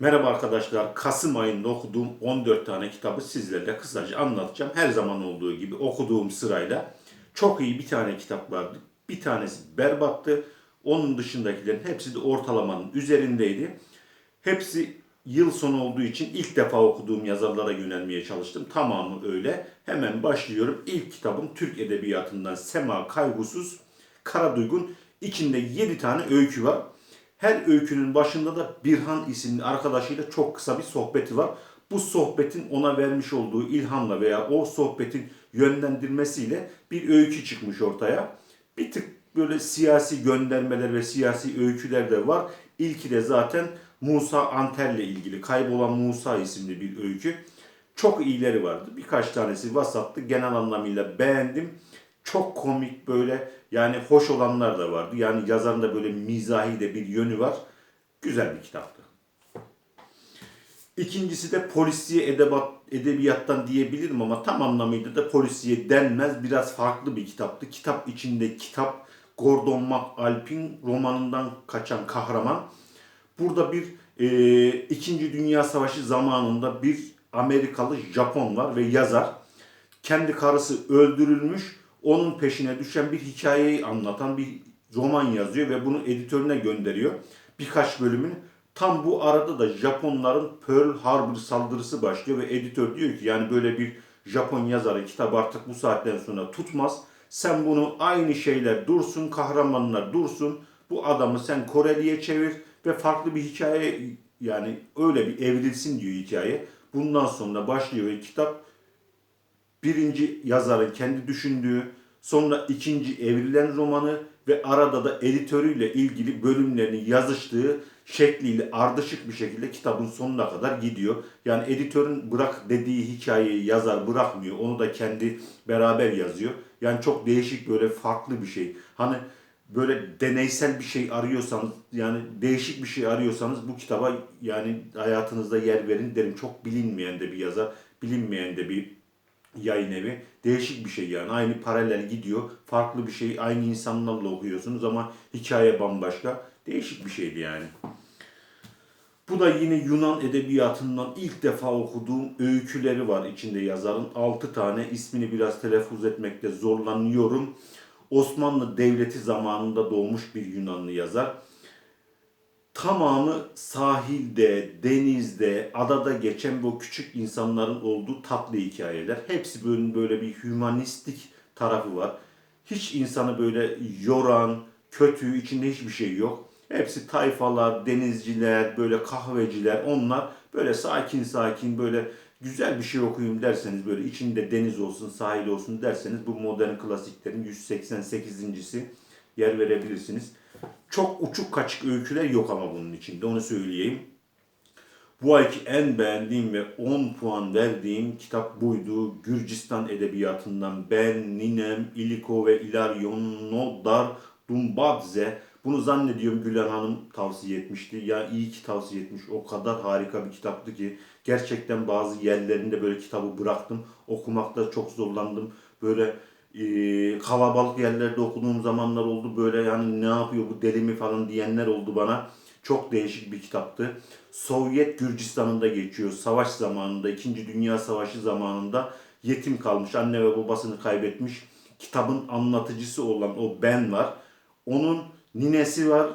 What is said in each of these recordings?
Merhaba arkadaşlar. Kasım ayında okuduğum 14 tane kitabı sizlerle kısaca anlatacağım. Her zaman olduğu gibi okuduğum sırayla. Çok iyi bir tane kitap vardı. Bir tanesi berbattı. Onun dışındakilerin hepsi de ortalamanın üzerindeydi. Hepsi yıl sonu olduğu için ilk defa okuduğum yazarlara yönelmeye çalıştım. Tamamı öyle. Hemen başlıyorum. İlk kitabım Türk Edebiyatı'ndan Sema Kaygusuz Karaduygun. İçinde 7 tane öykü var. Her öykünün başında da Birhan isimli arkadaşıyla çok kısa bir sohbeti var. Bu sohbetin ona vermiş olduğu ilhamla veya o sohbetin yönlendirmesiyle bir öykü çıkmış ortaya. Bir tık böyle siyasi göndermeler ve siyasi öyküler de var. İlki de zaten Musa Anter'le ilgili Kaybolan Musa isimli bir öykü. Çok iyileri vardı. Birkaç tanesi vasattı. Genel anlamıyla beğendim. Çok komik böyle yani hoş olanlar da vardı. Yani yazarın da böyle mizahi de bir yönü var. Güzel bir kitaptı. İkincisi de polisiye edebat, edebiyattan diyebilirim ama tam anlamıyla da polisiye denmez. Biraz farklı bir kitaptı. Kitap içinde kitap Gordon MacAlpin romanından kaçan kahraman. Burada bir e, İkinci Dünya Savaşı zamanında bir Amerikalı Japon var ve yazar. Kendi karısı öldürülmüş. Onun peşine düşen bir hikayeyi anlatan bir roman yazıyor ve bunu editörüne gönderiyor. Birkaç bölümünü. Tam bu arada da Japonların Pearl Harbor saldırısı başlıyor ve editör diyor ki yani böyle bir Japon yazarı kitap artık bu saatten sonra tutmaz. Sen bunu aynı şeyler dursun, kahramanlar dursun. Bu adamı sen Koreli'ye çevir ve farklı bir hikaye yani öyle bir evrilsin diyor hikaye. Bundan sonra başlıyor ve kitap birinci yazarın kendi düşündüğü, sonra ikinci evrilen romanı ve arada da editörüyle ilgili bölümlerini yazıştığı şekliyle ardışık bir şekilde kitabın sonuna kadar gidiyor. Yani editörün bırak dediği hikayeyi yazar bırakmıyor. Onu da kendi beraber yazıyor. Yani çok değişik böyle farklı bir şey. Hani böyle deneysel bir şey arıyorsanız yani değişik bir şey arıyorsanız bu kitaba yani hayatınızda yer verin derim. Çok bilinmeyen de bir yazar, bilinmeyen de bir yayın evi. Değişik bir şey yani. Aynı paralel gidiyor. Farklı bir şey. Aynı insanlarla okuyorsunuz ama hikaye bambaşka. Değişik bir şeydi yani. Bu da yine Yunan edebiyatından ilk defa okuduğum öyküleri var içinde yazarın. 6 tane ismini biraz telaffuz etmekte zorlanıyorum. Osmanlı Devleti zamanında doğmuş bir Yunanlı yazar. Tamamı sahilde, denizde, adada geçen bu küçük insanların olduğu tatlı hikayeler. Hepsi böyle, böyle bir hümanistik tarafı var. Hiç insanı böyle yoran, kötü, içinde hiçbir şey yok. Hepsi tayfalar, denizciler, böyle kahveciler onlar böyle sakin sakin böyle güzel bir şey okuyayım derseniz böyle içinde deniz olsun, sahil olsun derseniz bu modern klasiklerin 188.si yer verebilirsiniz. Çok uçuk kaçık öyküler yok ama bunun içinde onu söyleyeyim. Bu ayki en beğendiğim ve 10 puan verdiğim kitap buydu. Gürcistan edebiyatından ben, Ninem, Iliko ve İlaryon Nodar Dumbadze. Bunu zannediyorum Gülen Hanım tavsiye etmişti. Ya iyi ki tavsiye etmiş. O kadar harika bir kitaptı ki. Gerçekten bazı yerlerinde böyle kitabı bıraktım. Okumakta çok zorlandım. Böyle e, kalabalık yerlerde okuduğum zamanlar oldu. Böyle yani ne yapıyor bu deli mi falan diyenler oldu bana. Çok değişik bir kitaptı. Sovyet Gürcistan'ında geçiyor. Savaş zamanında, 2. Dünya Savaşı zamanında yetim kalmış. Anne ve babasını kaybetmiş. Kitabın anlatıcısı olan o Ben var. Onun ninesi var.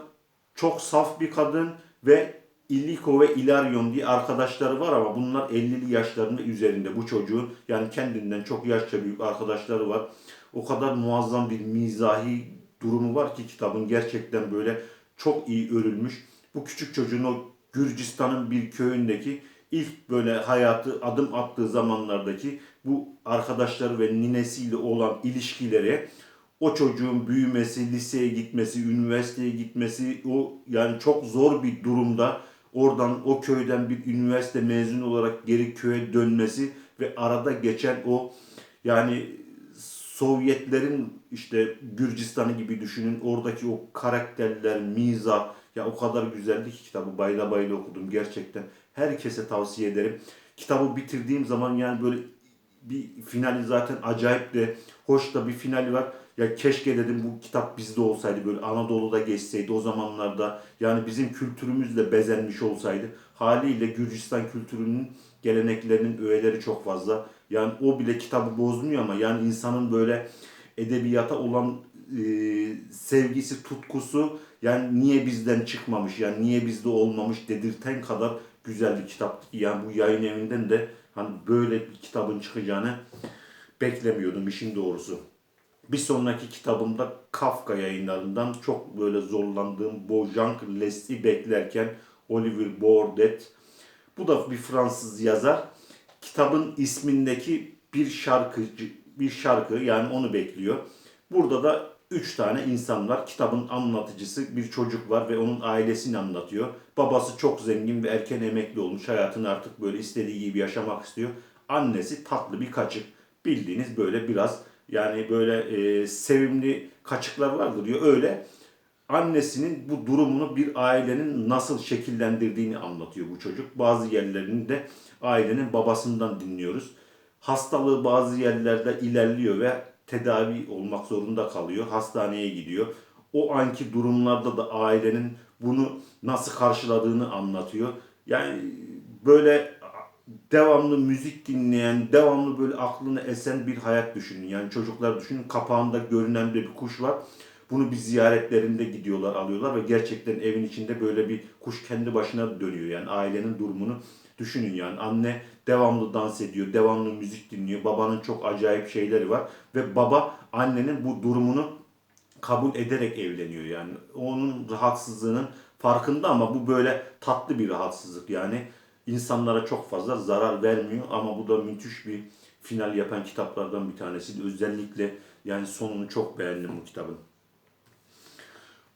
Çok saf bir kadın ve Illiko ve Ilarion diye arkadaşları var ama bunlar 50'li yaşlarında üzerinde bu çocuğun. Yani kendinden çok yaşça büyük arkadaşları var. O kadar muazzam bir mizahi durumu var ki kitabın gerçekten böyle çok iyi örülmüş. Bu küçük çocuğun o Gürcistan'ın bir köyündeki ilk böyle hayatı adım attığı zamanlardaki bu arkadaşları ve ninesiyle olan ilişkileri o çocuğun büyümesi, liseye gitmesi, üniversiteye gitmesi o yani çok zor bir durumda oradan o köyden bir üniversite mezunu olarak geri köye dönmesi ve arada geçen o yani Sovyetlerin işte Gürcistan'ı gibi düşünün oradaki o karakterler, mizah ya o kadar güzeldi ki kitabı bayla bayla okudum gerçekten. Herkese tavsiye ederim. Kitabı bitirdiğim zaman yani böyle bir finali zaten acayip de hoş da bir finali var. Ya keşke dedim bu kitap bizde olsaydı böyle Anadolu'da geçseydi o zamanlarda yani bizim kültürümüzle bezenmiş olsaydı haliyle Gürcistan kültürünün geleneklerinin öğeleri çok fazla. Yani o bile kitabı bozmuyor ama yani insanın böyle edebiyata olan e, sevgisi, tutkusu yani niye bizden çıkmamış yani niye bizde olmamış dedirten kadar güzel bir kitap. Yani bu yayın evinden de hani böyle bir kitabın çıkacağını beklemiyordum işin doğrusu. Bir sonraki kitabımda Kafka yayınlarından çok böyle zorlandığım Bojank Leslie beklerken Oliver Bordet. Bu da bir Fransız yazar. Kitabın ismindeki bir şarkıcı bir şarkı yani onu bekliyor. Burada da üç tane insan var. Kitabın anlatıcısı bir çocuk var ve onun ailesini anlatıyor. Babası çok zengin ve erken emekli olmuş. Hayatını artık böyle istediği gibi yaşamak istiyor. Annesi tatlı bir kaçık. Bildiğiniz böyle biraz yani böyle e, sevimli kaçıklar vardır diyor. Öyle annesinin bu durumunu bir ailenin nasıl şekillendirdiğini anlatıyor bu çocuk. Bazı yerlerinde ailenin babasından dinliyoruz. Hastalığı bazı yerlerde ilerliyor ve tedavi olmak zorunda kalıyor. Hastaneye gidiyor. O anki durumlarda da ailenin bunu nasıl karşıladığını anlatıyor. Yani böyle devamlı müzik dinleyen, devamlı böyle aklını esen bir hayat düşünün. Yani çocuklar düşünün kapağında görünen bir kuş var. Bunu bir ziyaretlerinde gidiyorlar, alıyorlar ve gerçekten evin içinde böyle bir kuş kendi başına dönüyor. Yani ailenin durumunu düşünün yani. Anne devamlı dans ediyor, devamlı müzik dinliyor. Babanın çok acayip şeyleri var ve baba annenin bu durumunu kabul ederek evleniyor yani. Onun rahatsızlığının farkında ama bu böyle tatlı bir rahatsızlık yani. İnsanlara çok fazla zarar vermiyor ama bu da müthiş bir final yapan kitaplardan bir tanesi. Özellikle yani sonunu çok beğendim bu kitabın.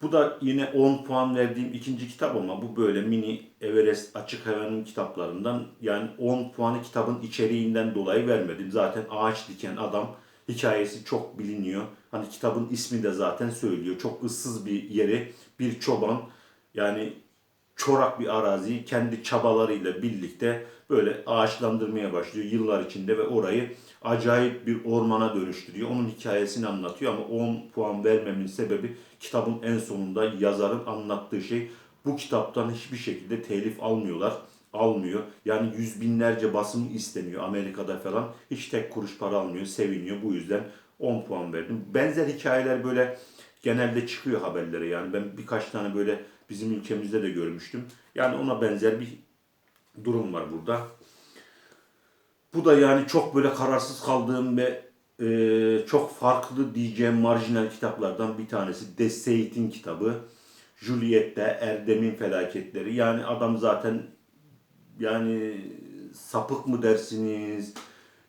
Bu da yine 10 puan verdiğim ikinci kitap ama bu böyle mini Everest açık hayvanın kitaplarından. Yani 10 puanı kitabın içeriğinden dolayı vermedim. Zaten ağaç diken adam hikayesi çok biliniyor. Hani kitabın ismi de zaten söylüyor. Çok ıssız bir yeri bir çoban yani çorak bir araziyi kendi çabalarıyla birlikte böyle ağaçlandırmaya başlıyor yıllar içinde ve orayı acayip bir ormana dönüştürüyor. Onun hikayesini anlatıyor ama 10 puan vermemin sebebi kitabın en sonunda yazarın anlattığı şey bu kitaptan hiçbir şekilde telif almıyorlar. Almıyor. Yani yüz binlerce basım isteniyor Amerika'da falan. Hiç tek kuruş para almıyor. Seviniyor. Bu yüzden 10 puan verdim. Benzer hikayeler böyle genelde çıkıyor haberlere. Yani ben birkaç tane böyle bizim ülkemizde de görmüştüm. Yani ona benzer bir durum var burada. Bu da yani çok böyle kararsız kaldığım ve e, çok farklı diyeceğim marjinal kitaplardan bir tanesi. De Seyit'in kitabı. Juliet'te Erdem'in felaketleri. Yani adam zaten yani sapık mı dersiniz?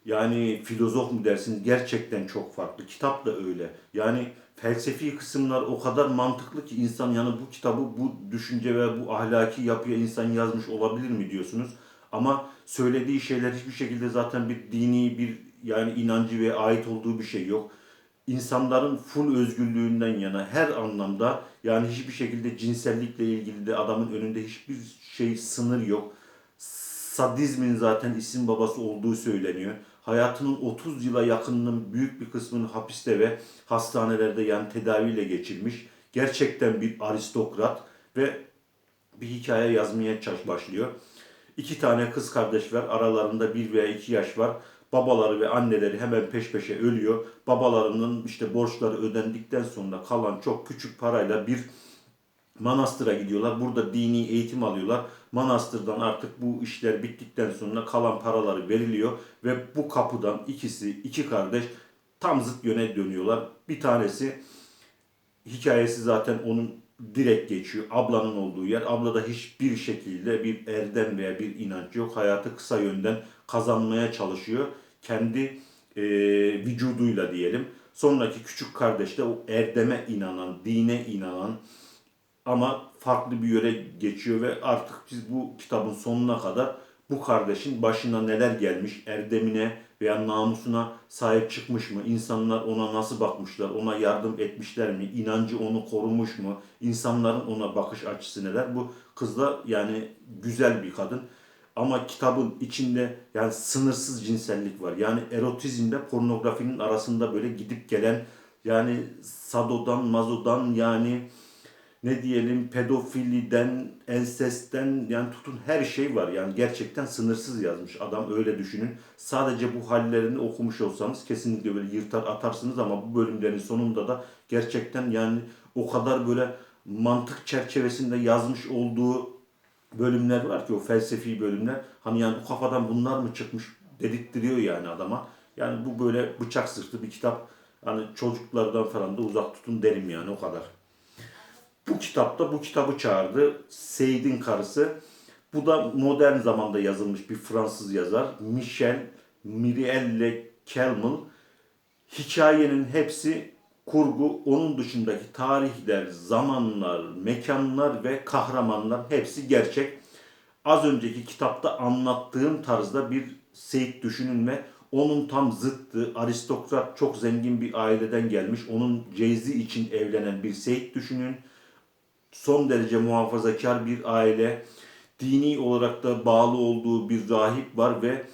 Yani filozof mu dersiniz? Gerçekten çok farklı. Kitap da öyle. Yani felsefi kısımlar o kadar mantıklı ki insan yani bu kitabı bu düşünce ve bu ahlaki yapıya insan yazmış olabilir mi diyorsunuz. Ama söylediği şeyler hiçbir şekilde zaten bir dini bir yani inancı ve ait olduğu bir şey yok. İnsanların full özgürlüğünden yana her anlamda yani hiçbir şekilde cinsellikle ilgili de adamın önünde hiçbir şey sınır yok. Sadizmin zaten isim babası olduğu söyleniyor. Hayatının 30 yıla yakınının büyük bir kısmını hapiste ve hastanelerde yani tedaviyle geçirmiş. Gerçekten bir aristokrat ve bir hikaye yazmaya başlıyor. İki tane kız kardeş var. Aralarında bir veya iki yaş var. Babaları ve anneleri hemen peş peşe ölüyor. Babalarının işte borçları ödendikten sonra kalan çok küçük parayla bir manastıra gidiyorlar. Burada dini eğitim alıyorlar. Manastırdan artık bu işler bittikten sonra kalan paraları veriliyor ve bu kapıdan ikisi, iki kardeş tam zıt yöne dönüyorlar. Bir tanesi hikayesi zaten onun direkt geçiyor. Ablanın olduğu yer. Ablada hiçbir şekilde bir erdem veya bir inanç yok. Hayatı kısa yönden kazanmaya çalışıyor. Kendi e, vücuduyla diyelim. Sonraki küçük kardeş de o erdeme inanan, dine inanan ama farklı bir yöre geçiyor ve artık biz bu kitabın sonuna kadar bu kardeşin başına neler gelmiş, erdemine veya namusuna sahip çıkmış mı? İnsanlar ona nasıl bakmışlar? Ona yardım etmişler mi? İnancı onu korumuş mu? İnsanların ona bakış açısı neler? Bu kız da yani güzel bir kadın. Ama kitabın içinde yani sınırsız cinsellik var. Yani erotizmle pornografinin arasında böyle gidip gelen Yani sadodan, mazodan yani ne diyelim pedofiliden, ensesten yani tutun her şey var. Yani gerçekten sınırsız yazmış adam öyle düşünün. Sadece bu hallerini okumuş olsanız kesinlikle böyle yırtar atarsınız ama bu bölümlerin sonunda da gerçekten yani o kadar böyle mantık çerçevesinde yazmış olduğu bölümler var ki o felsefi bölümler. Hani yani bu kafadan bunlar mı çıkmış dedirttiriyor yani adama. Yani bu böyle bıçak sırtı bir kitap. Hani çocuklardan falan da uzak tutun derim yani o kadar. Bu kitapta bu kitabı çağırdı. Seyid'in karısı. Bu da modern zamanda yazılmış bir Fransız yazar. Michel Mirielle Kelmel. Hikayenin hepsi kurgu. Onun dışındaki tarihler, zamanlar, mekanlar ve kahramanlar hepsi gerçek. Az önceki kitapta anlattığım tarzda bir Seyit düşünün ve onun tam zıttı, aristokrat, çok zengin bir aileden gelmiş. Onun ceyzi için evlenen bir Seyit düşünün son derece muhafazakar bir aile, dini olarak da bağlı olduğu bir rahip var ve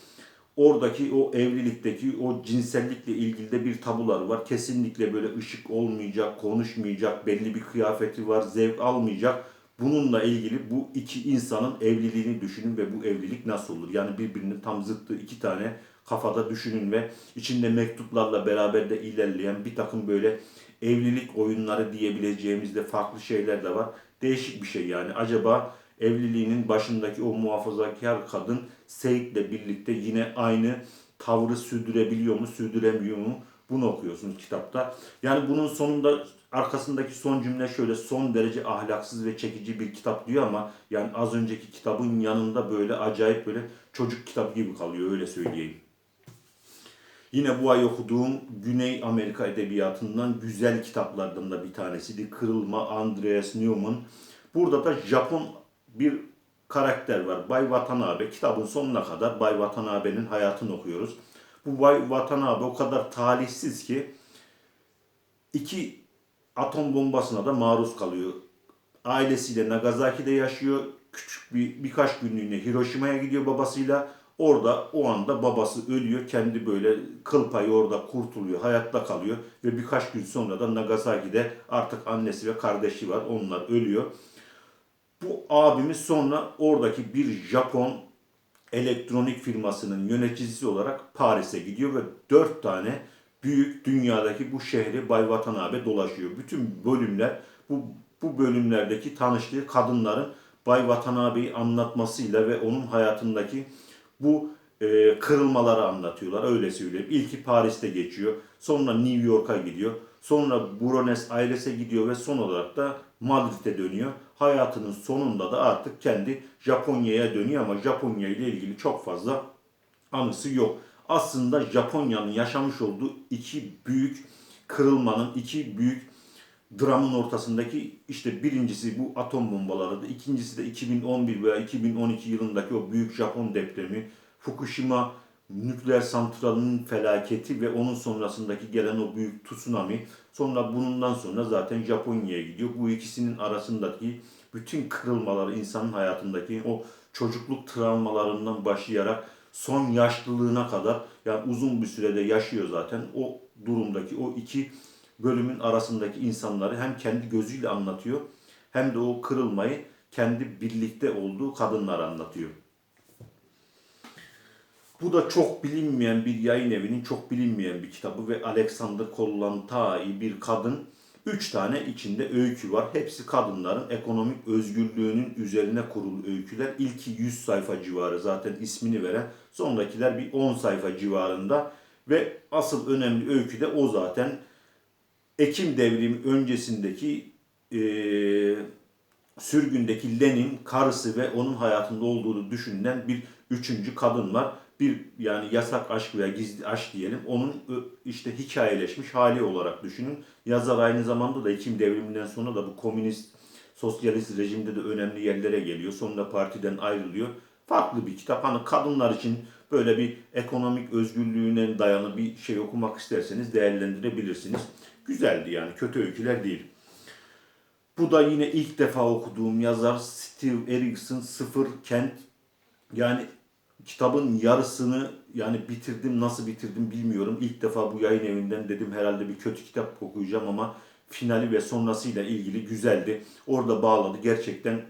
oradaki o evlilikteki o cinsellikle ilgili de bir tabular var. Kesinlikle böyle ışık olmayacak, konuşmayacak, belli bir kıyafeti var, zevk almayacak. Bununla ilgili bu iki insanın evliliğini düşünün ve bu evlilik nasıl olur? Yani birbirinin tam zıttı iki tane kafada düşünün ve içinde mektuplarla beraber de ilerleyen bir takım böyle evlilik oyunları diyebileceğimiz de farklı şeyler de var. Değişik bir şey yani. Acaba evliliğinin başındaki o muhafazakar kadın Seyit'le birlikte yine aynı tavrı sürdürebiliyor mu, sürdüremiyor mu? Bunu okuyorsunuz kitapta. Yani bunun sonunda arkasındaki son cümle şöyle son derece ahlaksız ve çekici bir kitap diyor ama yani az önceki kitabın yanında böyle acayip böyle çocuk kitabı gibi kalıyor öyle söyleyeyim. Yine bu ay okuduğum Güney Amerika Edebiyatı'ndan güzel kitaplardan da bir tanesiydi. Kırılma Andreas Newman. Burada da Japon bir karakter var. Bay Watanabe. Kitabın sonuna kadar Bay Watanabe'nin hayatını okuyoruz. Bu Bay Watanabe o kadar talihsiz ki iki atom bombasına da maruz kalıyor. Ailesiyle Nagasaki'de yaşıyor. Küçük bir birkaç günlüğüne Hiroşima'ya gidiyor babasıyla. Orada o anda babası ölüyor. Kendi böyle kıl payı orada kurtuluyor. Hayatta kalıyor. Ve birkaç gün sonra da Nagasaki'de artık annesi ve kardeşi var. Onlar ölüyor. Bu abimiz sonra oradaki bir Japon elektronik firmasının yöneticisi olarak Paris'e gidiyor ve dört tane büyük dünyadaki bu şehri Bay Watanabe dolaşıyor. Bütün bölümler bu bu bölümlerdeki tanıştığı kadınların Bay Watanabe'yi anlatmasıyla ve onun hayatındaki bu e, kırılmaları anlatıyorlar. Öyle söyleyeyim. İlki Paris'te geçiyor. Sonra New York'a gidiyor. Sonra Buenos Aires'e gidiyor ve son olarak da Madrid'e dönüyor. Hayatının sonunda da artık kendi Japonya'ya dönüyor ama Japonya ile ilgili çok fazla anısı yok. Aslında Japonya'nın yaşamış olduğu iki büyük kırılmanın, iki büyük dramın ortasındaki işte birincisi bu atom bombalarıydı. İkincisi de 2011 veya 2012 yılındaki o büyük Japon depremi, Fukushima nükleer santralının felaketi ve onun sonrasındaki gelen o büyük tsunami. Sonra bundan sonra zaten Japonya'ya gidiyor. Bu ikisinin arasındaki bütün kırılmaları insanın hayatındaki o çocukluk travmalarından başlayarak son yaşlılığına kadar yani uzun bir sürede yaşıyor zaten. O durumdaki o iki bölümün arasındaki insanları hem kendi gözüyle anlatıyor hem de o kırılmayı kendi birlikte olduğu kadınlar anlatıyor. Bu da çok bilinmeyen bir yayın evinin çok bilinmeyen bir kitabı ve Alexander Kollontai bir kadın. Üç tane içinde öykü var. Hepsi kadınların ekonomik özgürlüğünün üzerine kurulu öyküler. İlki 100 sayfa civarı zaten ismini veren. Sonrakiler bir 10 sayfa civarında. Ve asıl önemli öykü de o zaten. Ekim devrimi öncesindeki e, sürgündeki Lenin karısı ve onun hayatında olduğunu düşünülen bir üçüncü kadın var. Bir yani yasak aşk veya gizli aşk diyelim. Onun ö- işte hikayeleşmiş hali olarak düşünün. Yazar aynı zamanda da Ekim devriminden sonra da bu komünist sosyalist rejimde de önemli yerlere geliyor. Sonra partiden ayrılıyor. Farklı bir kitap. Hani kadınlar için böyle bir ekonomik özgürlüğüne dayalı bir şey okumak isterseniz değerlendirebilirsiniz. Güzeldi yani. Kötü öyküler değil. Bu da yine ilk defa okuduğum yazar Steve Erikson Sıfır Kent. Yani kitabın yarısını yani bitirdim nasıl bitirdim bilmiyorum. İlk defa bu yayın evinden dedim herhalde bir kötü kitap okuyacağım ama finali ve sonrasıyla ilgili güzeldi. Orada bağladı. Gerçekten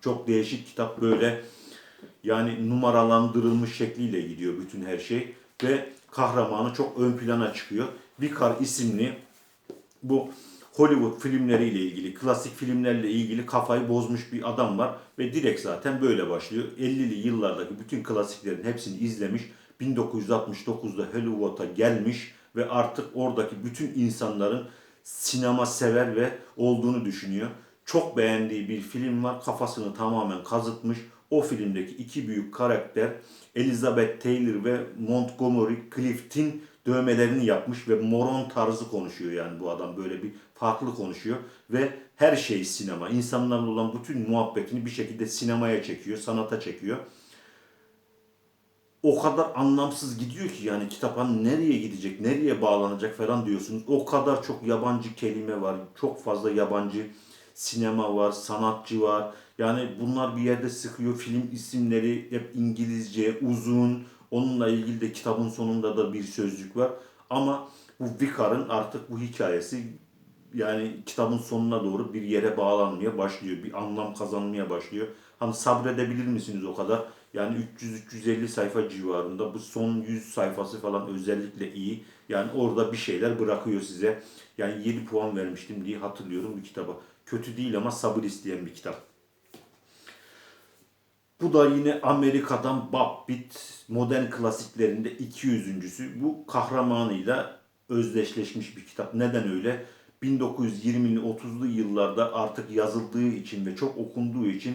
çok değişik kitap böyle yani numaralandırılmış şekliyle gidiyor bütün her şey ve kahramanı çok ön plana çıkıyor. Vicar isimli bu Hollywood filmleriyle ilgili, klasik filmlerle ilgili kafayı bozmuş bir adam var ve direkt zaten böyle başlıyor. 50'li yıllardaki bütün klasiklerin hepsini izlemiş. 1969'da Hollywood'a gelmiş ve artık oradaki bütün insanların sinema sever ve olduğunu düşünüyor. Çok beğendiği bir film var. Kafasını tamamen kazıtmış. O filmdeki iki büyük karakter Elizabeth Taylor ve Montgomery Clift'in dövmelerini yapmış ve moron tarzı konuşuyor yani bu adam böyle bir farklı konuşuyor ve her şey sinema. İnsanlarla olan bütün muhabbetini bir şekilde sinemaya çekiyor, sanata çekiyor. O kadar anlamsız gidiyor ki yani kitap hani nereye gidecek, nereye bağlanacak falan diyorsunuz. O kadar çok yabancı kelime var, çok fazla yabancı sinema var, sanatçı var. Yani bunlar bir yerde sıkıyor. Film isimleri hep İngilizce, uzun. Onunla ilgili de kitabın sonunda da bir sözcük var. Ama bu Vicar'ın artık bu hikayesi yani kitabın sonuna doğru bir yere bağlanmaya başlıyor. Bir anlam kazanmaya başlıyor. Hani sabredebilir misiniz o kadar? Yani 300-350 sayfa civarında. Bu son 100 sayfası falan özellikle iyi. Yani orada bir şeyler bırakıyor size. Yani 7 puan vermiştim diye hatırlıyorum bu kitaba. Kötü değil ama sabır isteyen bir kitap. Bu da yine Amerika'dan Bob Bit modern klasiklerinde 200.sü. Bu kahramanıyla özdeşleşmiş bir kitap. Neden öyle? 1920'li 30'lu yıllarda artık yazıldığı için ve çok okunduğu için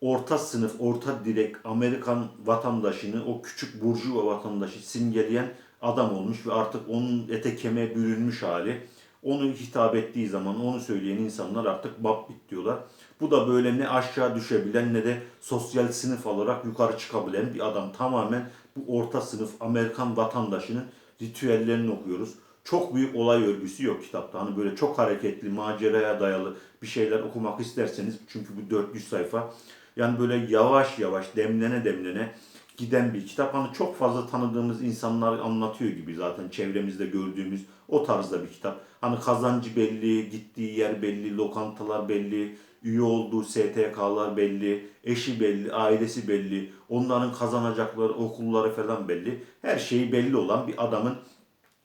orta sınıf, orta direk Amerikan vatandaşını, o küçük burjuva vatandaşı simgeleyen adam olmuş ve artık onun ete kemiğe bürünmüş hali. Onu hitap ettiği zaman onu söyleyen insanlar artık Babbit diyorlar. Bu da böyle ne aşağı düşebilen ne de sosyal sınıf olarak yukarı çıkabilen bir adam. Tamamen bu orta sınıf Amerikan vatandaşının ritüellerini okuyoruz. Çok büyük olay örgüsü yok kitapta. Hani böyle çok hareketli, maceraya dayalı bir şeyler okumak isterseniz çünkü bu 400 sayfa. Yani böyle yavaş yavaş demlene demlene giden bir kitap. Hani çok fazla tanıdığımız insanlar anlatıyor gibi zaten çevremizde gördüğümüz o tarzda bir kitap. Hani kazancı belli, gittiği yer belli, lokantalar belli, üye olduğu STK'lar belli, eşi belli, ailesi belli, onların kazanacakları okulları falan belli. Her şeyi belli olan bir adamın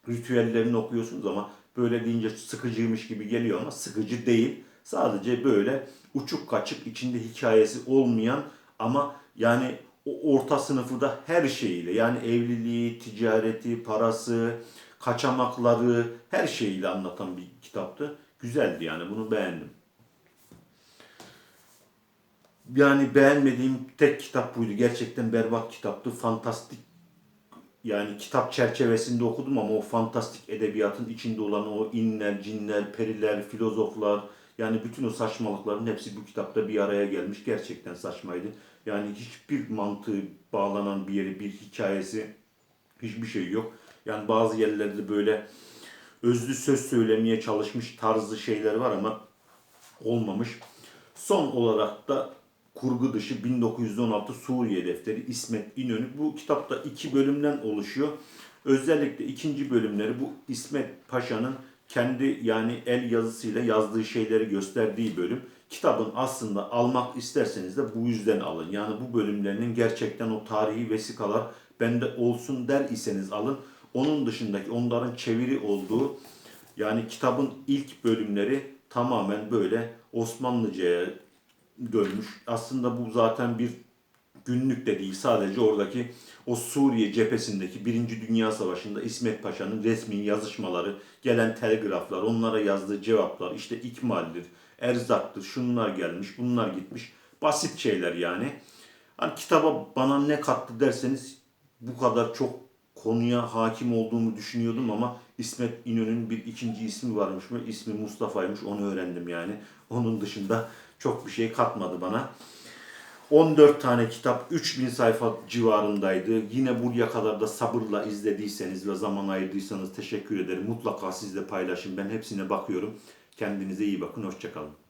ritüellerini okuyorsunuz ama böyle deyince sıkıcıymış gibi geliyor ama sıkıcı değil. Sadece böyle uçuk kaçık içinde hikayesi olmayan ama yani o orta sınıfı da her şeyiyle yani evliliği, ticareti, parası, kaçamakları her şeyiyle anlatan bir kitaptı. Güzeldi yani bunu beğendim. Yani beğenmediğim tek kitap buydu. Gerçekten berbat kitaptı. Fantastik yani kitap çerçevesinde okudum ama o fantastik edebiyatın içinde olan o inler, cinler, periler, filozoflar yani bütün o saçmalıkların hepsi bu kitapta bir araya gelmiş. Gerçekten saçmaydı. Yani hiçbir mantığı bağlanan bir yeri, bir hikayesi hiçbir şey yok. Yani bazı yerlerde böyle özlü söz söylemeye çalışmış tarzı şeyler var ama olmamış. Son olarak da kurgu dışı 1916 Suriye Defteri İsmet İnönü. Bu kitapta iki bölümden oluşuyor. Özellikle ikinci bölümleri bu İsmet Paşa'nın kendi yani el yazısıyla yazdığı şeyleri gösterdiği bölüm. Kitabın aslında almak isterseniz de bu yüzden alın. Yani bu bölümlerinin gerçekten o tarihi vesikalar bende olsun der iseniz alın. Onun dışındaki onların çeviri olduğu yani kitabın ilk bölümleri tamamen böyle Osmanlıca'ya dönmüş. Aslında bu zaten bir günlük de değil. Sadece oradaki o Suriye cephesindeki Birinci Dünya Savaşı'nda İsmet Paşa'nın resmi yazışmaları, gelen telgraflar, onlara yazdığı cevaplar, işte ikmaldir, erzaktır, şunlar gelmiş, bunlar gitmiş. Basit şeyler yani. Hani kitaba bana ne kattı derseniz bu kadar çok konuya hakim olduğumu düşünüyordum ama İsmet İnönü'nün bir ikinci ismi varmış mı? İsmi Mustafa'ymış onu öğrendim yani. Onun dışında çok bir şey katmadı bana. 14 tane kitap 3000 sayfa civarındaydı. Yine buraya kadar da sabırla izlediyseniz ve zaman ayırdıysanız teşekkür ederim. Mutlaka sizle paylaşın. Ben hepsine bakıyorum. Kendinize iyi bakın. Hoşçakalın.